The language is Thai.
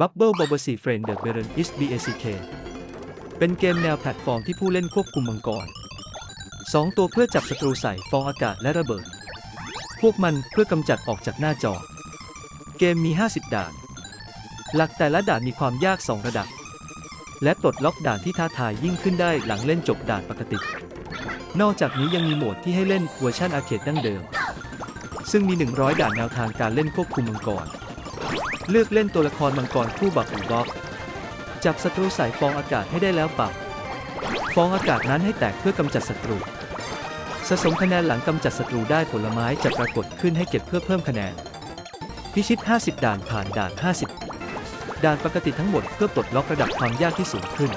Bubble Bubble Sea Friend The Baron is BACK เป็นเกมแนวแพลตฟอร์มที่ผู้เล่นควบคุมมังกรสองตัวเพื่อจับศัตรูใส่ฟองอากาศและระเบิด พวกมันเพื่อกำจัดออกจากหน้าจอ เกมมี 50 ด่าน หลักแต่ละด่านมีความยาก 2 ระดับ และปลดล็อกด่านที่ท้าทายยิ่งขึ้นได้หลังเล่นจบด่านปกติ นอกจากนี้ยังมีโหมดที่ให้เล่นเวอร์ชันอาเคดดั้งเดิม ซึ่งมี 100 ด่านแนวทางการเล่นควบคุมมังกร เลือกเล่นตัวละครมังกรคู่บักหรือบ็อกจับศัตรูใส่ฟองอากาศให้ได้แล้วเป่าฟองอากาศนั้นให้แตกเพื่อกำจัดศัตรู สะสมคะแนนหลังกำจัดศัตรูได้ผลไม้จะปรากฏขึ้นให้เก็บเพื่อเพิ่มคะแนน พิชิต 50 ด่านผ่านด่าน 50 ด่านปกติทั้งหมดเพื่อปลดล็อกระดับความยากที่สูงขึ้น